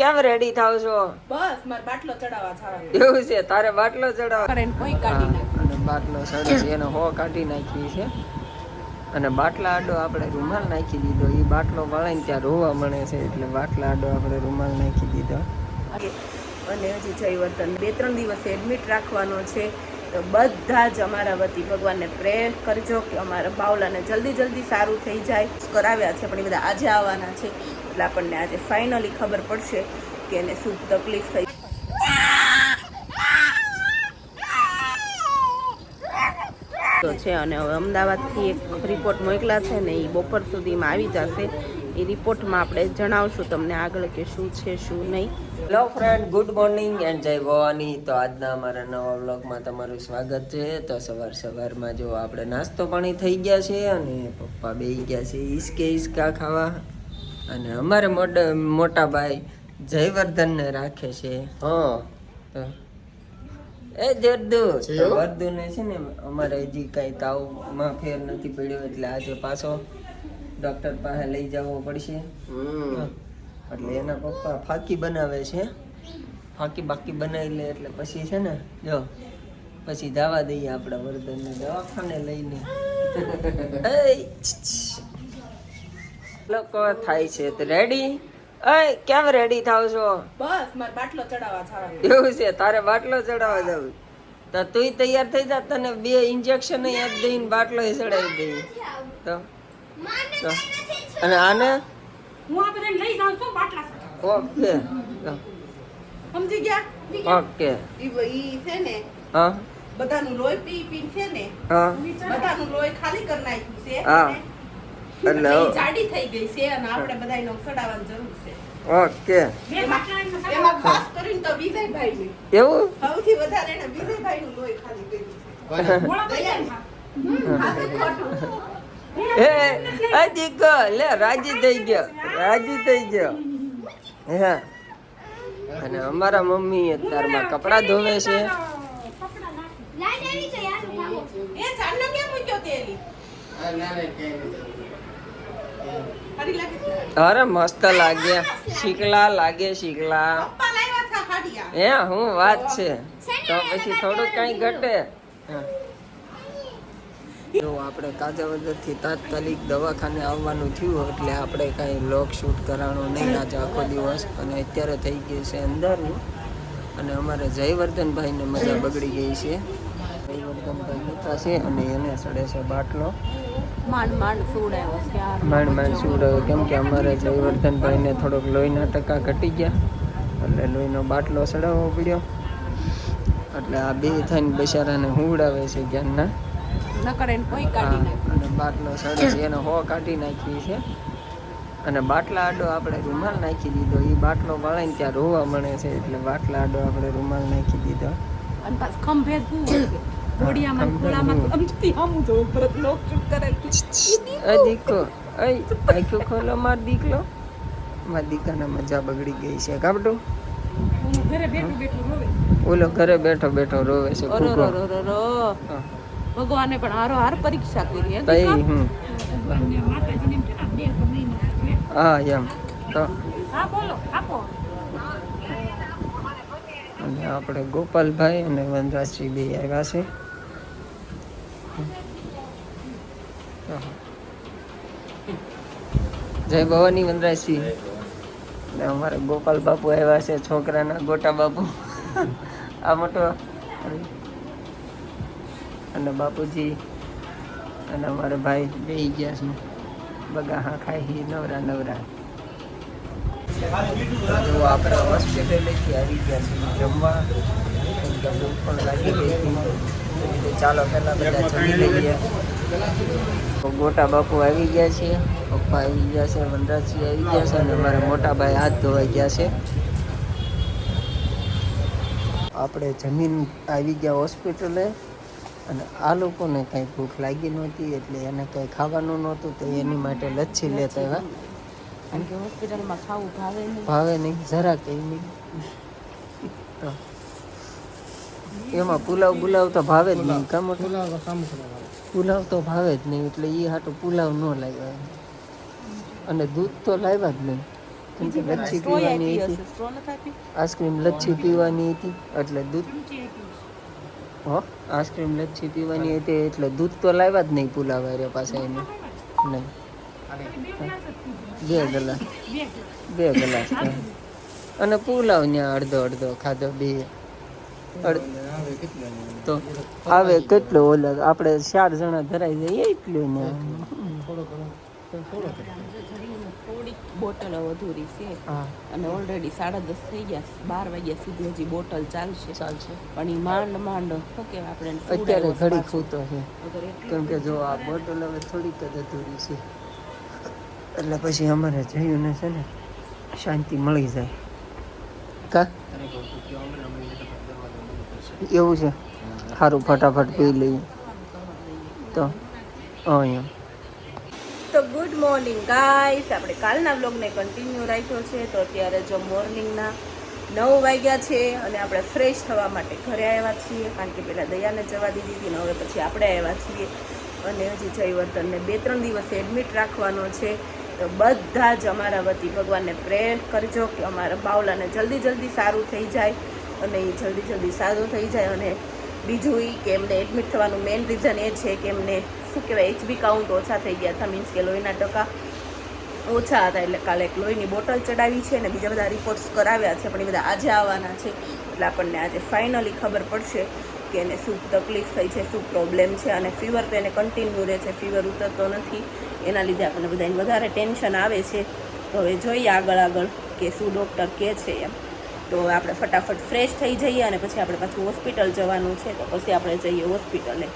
કેમ રેડી થાવ છો? બસ મારે બાટલો ચડાવવા થાવ એવું છે તારે બાટલો ચડાવ કરીને કોઈ કાઢી નાખ. અને બાટલો સરસ એનો હો કાઢી નાખી છે. અને બાટલા આડો આપણે રૂમાલ નાખી દીધો. એ બાટલો વળાઈને ત્યાં રોવા મળે છે એટલે બાટલા આડો આપણે રૂમાલ નાખી દીધો. અને હજી જયવર્ધન બે ત્રણ દિવસ એડમિટ રાખવાનો છે. તો બધા જ અમારા વતી ભગવાનને પ્રેર કરજો કે અમારા બાવલાને જલ્દી જલ્દી સારું થઈ જાય. કરાવ્યા છે, પણ એ બધા આજે આવવાના છે. એટલે આપણને આજે ફાઇનલી ખબર પડશે કે એને શું તકલીફ થઈ છે અને હવે અમદાવાદથી એક રિપોર્ટ મોકલા છે ને એ બપોર સુધીમાં આવી જશે. એ રિપોર્ટમાં આપણે જણાવશું તમને આગળ કે શું છે, શું નહીં. Hello friend good morning and Jai Bhavani. તો આજના અમારા નવા વ્લોગમાં તમારું સ્વાગત છે. તો સવાર સવારમાં જો આપણે નાસ્તો પાણી થઈ ગયા છે અને પપ્પા બેસી ગયા છે ઈસકે ઈસકા ખાવા. અને અમારે મોટા ભાઈ જયવર્ધનને રાખે છે. હા એ જર્દુ જરદુ ને છે ને અમારે હજી કાંઈ તાવમાં ફેર નથી પડ્યો એટલે આજે પાછો ડોક્ટર પાસે લઈ જવો પડશે. એટલે એના પપ્પા ફાકી બનાવે છે. ફાકી બાકી બનાવી લે એટલે પછી છે ને જો પછી જવા દઈએ આપણા વર્ધનને દવાખાને લઈને. લોકો થાય છે. તો રેડી અય કેમ રેડી થાવ છો? બસ મારે બાટલો ચડાવવા જવાનું એવું છે તારે બાટલો ચડાવવા જવું તો તુંય તૈયાર થઈ જા તને બે ઇન્જેક્શન યાદ દઈને બાટલો ચડાવી દઈ તો. અને આને? હું આ બધાને લઈ જાઉં છું બાટલા ઓકે સમજી ગયા? ઓકે. ઈ ઈ છે ને હા. બધાનું લોહી પી પી છે ને હા. બધાનું લોહી ખાલી કરી નાખ્યું છે. હા. એટલે જાડી થઈ ગઈ છે અને આપણે બધાયનો સડાવવાની જરૂર છે. ઓકે. એમાં એમાં ખાસ કરીને તો વિજયભાઈની. એવું? સૌથી વધારે એને લોહી ખાલી કર્યું છે. લે રાજી થઈ ગયો. રાજી થઈ ગયો. હે. અને અમારા મમ્મી અત્યારમાં કપડા ધોવે એ મૂક્યો છે? અરે મસ્ત લાગે. શીકલા લાગે શીકલા. હે હું વાત છે. તો પછી થોડુંક કઈ ઘટે. જો આપણે કાજાવદરથી તાત્કાલિક દવાખાને આવવાનું થયું એટલે આપણે કાંઈ લોક શૂટ કરાવવાનું નહીં. આજે આખો દિવસ અને અત્યારે થઈ ગયું છે અંધારું. અને અમારે જયવર્ધનભાઈને મજા બગડી ગઈ છે. જયવર્ધનભાઈ બેઠા છે અને એને સડે છે બાટલો. માંડ માંડ છે માંડ સુવડે કેમ કે અમારે જયવર્ધનભાઈને થોડોક લોહીના ટકા ઘટી ગયા એટલે લોહીનો બાટલો સડાવવો પડ્યો. એટલે આ બે થઈને બિચારાને હુવડાવે છે જ્ઞાનના. અને બાટલો સડે છે એને હો કાઢી નાખી છે. અને બાટલા આડો આપણે રૂમાલ નાખી દીધો. એ બાટલો વળાઈને ત્યાં રોવા મળે છે એટલે બાટલા આડો આપણે રૂમાલ નાખી દીધો. અને પાછું ખંભે જ ઘોડિયામાં ખોળામાં અમથી જો ભરત લોક ચૂપ કરે અ દીકો અય આખું ખોલો માર દીકલો માર દીકાને મજા બગડી ગઈ છે કાપડું ઘરે બેઠો બેઠો રોવે ઓલો ઘરે બેઠો બેઠો રોવે છે રો રો રો રો. ભગવાને પણ હારો હાર પરીક્ષા કરી હે તઈ દીકરા. હું. હા એમ. તો? હા બોલો આપો. અને આપણે ગોપાલભાઈ અને વનરાજસિંહ બે આવ્યા છે. જય ભવાની વનરાજસિંહ અને અમારે ગોપાલ બાપુ આવ્યા છે, છોકરાના ગોટા બાપુ. આ મોટો. અને બાપુજી અને અમારે ભાઈ બે ગયા છે. બગા હા ખાઈ નવરા નવરા. જો આપણા હોસ્પિટલેથી આવી ગયા છીએ જમવા. ભૂખ પણ લાગી ગઈ ચાલો પહેલાં બધા જમી લઈએ. મોટા બાપુ આવી ગયા છે. પપ્પા આવી ગયા છે વનરાજસિંહ આવી ગયા છે અને અમારા મોટા ભાઈ હાથ ધોવાઈ ગયા છે. આપણે જમીન આવી ગયા હોસ્પિટલે અને આ લોકોને કંઈ ભૂખ લાગી નહોતી એટલે એને કંઈ ખાવાનું નહોતું તો એની માટે લચ્છી લેતા આવ્યા. કારણ કે હોસ્પિટલમાં ખાવું ભાવે નહીં. ભાવે નહીં જરા કંઈ નહીં. એમાં પુલાવ પુલાવ તો ભાવે જ નહીં કામ પુલાવ તો ભાવે જ નહીં એટલે એ હાટું પુલાવ ન લાવ્યા અને દૂધ તો લાવ્યા જ નહીં. કેમ કે લચ્છી પીવાની હતી. આઈસ્ક્રીમ લચ્છી પીવાની હતી એટલે દૂધ હો આઈસ્ક્રીમ લચ્છી પીવાની હતી એટલે દૂધ તો લાવ્યા જ નહીં પુલાવ રે પાસે એને. નહીં. બે ગ્લાસ બે ગ્લાસ. અને પુલાવ ત્યાં અડધો અડધો ખાધો બે. તો આવે કેટલો ઓલા આપણે ચાર જણા ધરાઈ જઈએ એટલું ને. થોડીક બોટલ અધૂરી છે. અને ઓલરેડી સાડા દસ થઈ ગયા બાર વાગ્યા સુધી હજી બોટલ ચાલશે. ચાલશે. પણ એ માંડ માંડ શું કહેવાય આપણે અત્યારે ઘડી ખૂતો છે. કેમ કે જો આ બોટલ હવે થોડીક જ અધૂરી છે. એટલે પછી અમારે જયું ને છે ને શાંતિ મળી જાય. કા? એવું છે. સારું ફટાફટ પી લઈએ. તો, અહીંયા. તો ગુડ મોર્નિંગ ગાઈસ આપણે કાલના વ્લોગને કન્ટિન્યુ રાખ્યો છે. તો અત્યારે જો મોર્નિંગના નવ વાગ્યા છે અને આપણે ફ્રેશ થવા માટે ઘરે આવ્યા છીએ. કારણ કે પહેલાં દયાને જવા દીધી હતી ને હવે પછી આપણે આવ્યા છીએ. અને હજી જયવર્ધનને બે ત્રણ દિવસ એડમિટ રાખવાનો છે. તો બધા જ અમારા વતી ભગવાનને પ્રેર કરજો કે અમારા બાવલાને જલ્દી જલ્દી સારું થઈ જાય. અને એ જલ્દી જલ્દી સારું થઈ જાય અને બીજું એ કે એમને એડમિટ થવાનું મેઇન રીઝન એ છે કે એમને શું કહેવાય એચબી કાઉન્ટ ઓછા થઈ ગયા હતા મીન્સ કે લોહીના ટકા ઓછા હતા. એટલે કાલે એક લોહીની બોટલ ચડાવી છે અને બીજા બધા રિપોર્ટ્સ કરાવ્યા છે, પણ એ બધા આજે આવવાના છે. એટલે આપણને આજે ફાઇનલી ખબર પડશે કે એને શું તકલીફ થઈ છે, શું પ્રોબ્લેમ છે અને ફીવર તો એને કન્ટિન્યુ રહે છે. ફીવર ઉતરતો નથી. એના લીધે આપણને બધાને વધારે ટેન્શન આવે છે. તો હવે જોઈએ આગળ આગળ કે શું ડૉક્ટર કહે છે એમ. તો આપણે ફટાફટ ફ્રેશ થઈ જઈએ અને પછી આપણે પાછું હોસ્પિટલ જવાનું છે તો પછી આપણે જઈએ હોસ્પિટલે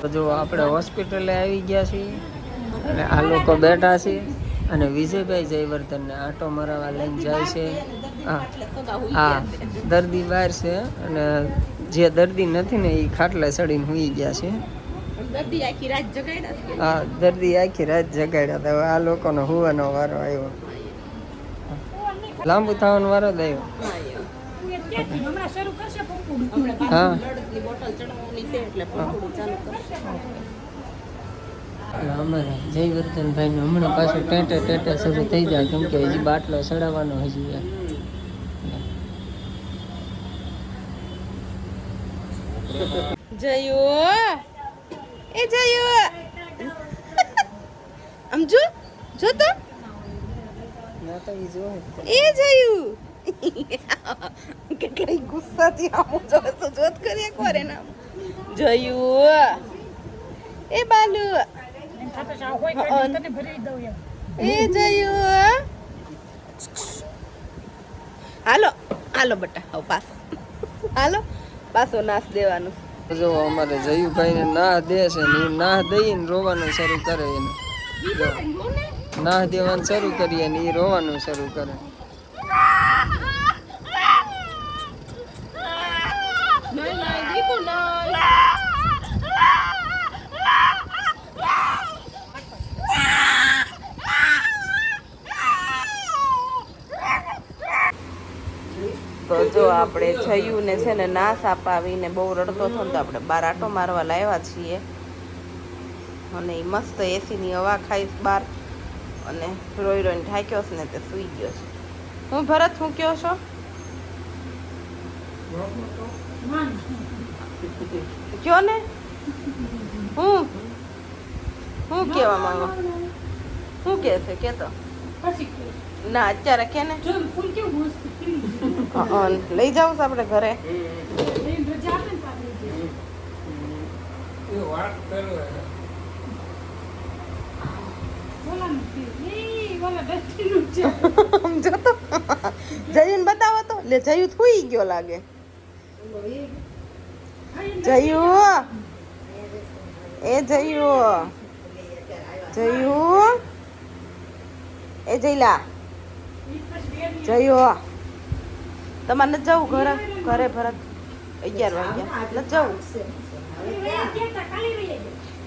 તો જો આપણે હોસ્પિટલે આવી ગયા છીએ અને આ લોકો બેઠા છે અને વિજયભાઈ જયવર્ધનને આટો મરાવા લઈને જાય છે. હા. હા દર્દી બહાર છે અને જે દર્દી નથી ને એ ખાટલા ચડીને હુઈ ગયા છે. દર્દી આખી રાત જગાડ્યા હા દર્દી આખી રાત જગાડ્યા હતા. હવે આ લોકોનો હુવાનો વારો આવ્યો. લાંબુ થવાનો વારો આવ્યો હા અમારા જયવર્ધનભાઈ નું હમણાં પાછું ટેટે ટેટે શરૂ થઈ જાય, કેમ કે હજી બાટલો ચડાવવાનો હજી. જયો એ જયો આમ જો જો તો. એ જોયું કેટલી ગુસ્સાથી આમ જોવે તો જોત કરી એક વાર એના. જોયું. એ બાલુ. એ જોયું. હાલો હાલો બટા હવે પાછો હાલો પાછો નાશ દેવાનું. જો અમારે જયુભાઈ ને ના દે છે ને ઈ નાહ દઈને રોવાનું શરૂ કરે એને. નાહ દેવાનું શરૂ કરીએ ને એ રોવાનું શરૂ કરે. તો જો આપણે છયું ને છે ને નાશ અપાવીને બહુ રડતો થયો તો આપણે બાર આટો મારવા લાવ્યા છીએ. અને એ મસ્ત એસીની હવા ખાઈશ બાર અને રોઈ રોઈને ઢાંક્યો છે ને તે સૂઈ ગયો છે. હું ભરત હું કયો છો? કયો ને? હું? હું કેવા માંગો? શું કે છે કે તો ના અત્યારે કે ને? લઈ જાવ છો આપણે ઘરે. સમજો તો. જયુન બતાવો તો. લે જયુ થૂઈ ગયો લાગે. જયુ. એ જયુ. જયુ. એ જયલા. જયુ. તમારે નથી જવું ઘરે? ઘરે ભરત. અગિયાર વાગ્યા. નથી જવું?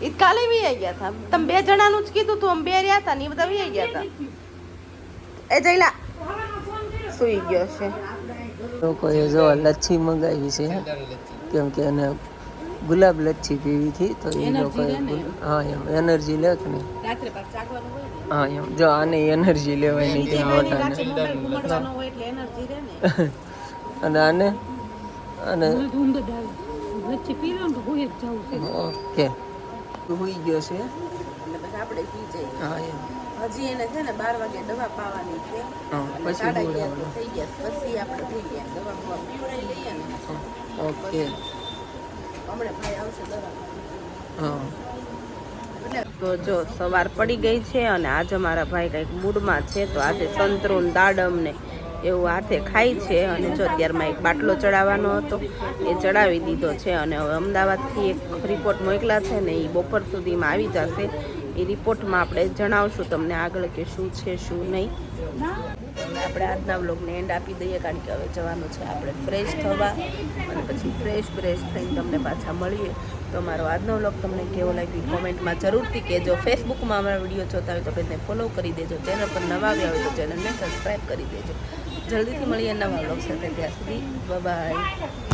એ કાલે વી ગયા હતા તમે બે જણાનું જ કીધું તું અમે બે રહ્યા હતા ને એ બધા વી ગયા હતા એ જયલા સુઈ ગયો છે. લોકોએ જો લચ્છી મંગાવી છે કેમ કે એને ગુલાબ લચ્છી પીવી હતી તો એ લોકોએ હા એમ એનર્જી લે કે નહીં? રાત્રે પાછું જાગવાનું હોય ને. હા એમ. જો આને એનર્જી લેવાની છે અને આને અને આવે ઓકે. હોઈ ગયો છે. એટલે પછી આપણે પી જઈએ. હા એમ. હજી એને છે ને બાર વાગે દવા પાવાની છે. પછી થઈ ગયા. પછી આપણે થઈ ગયા. દવા બવા પીવડાવી લઈએ ને. ઓકે. હમણાં ભાઈ આવશે દવા હા. તો જો સવાર પડી ગઈ છે અને આજે મારા ભાઈ કંઈક મૂડમાં છે તો આજે સંતરું દાડમ ને એવું હાથે ખાય છે. અને જો અત્યારમાં એક બાટલો ચડાવવાનો હતો, એ ચડાવી દીધો છે. અને હવે અમદાવાદથી એક રિપોર્ટ મોકલા છે ને એ બપોર સુધીમાં આવી જશે. એ રિપોર્ટમાં આપણે જણાવશું તમને આગળ કે શું છે, શું નહીં. આપણે આજના વ્લોગને એન્ડ આપી દઈએ, કારણ કે હવે જવાનું છે આપણે ફ્રેશ થવા. અને પછી ફ્રેશ ફ્રેશ થઈને તમને પાછા મળીએ. તો મારો આજનો વ્લોગ તમને કેવો લાગ્યો કોમેન્ટમાં જરૂરથી કહેજો. ફેસબુકમાં અમારા વીડિયો જોતા હોય તો પેજને ફોલો કરી દેજો. ચેનલ પર નવા આવ્યા હોય તો ચેનલને સબસ્ક્રાઈબ કરી દેજો. જલ્દીથી મળીએ નવા વ્લોગ સાથે ત્યાં સુધી બાય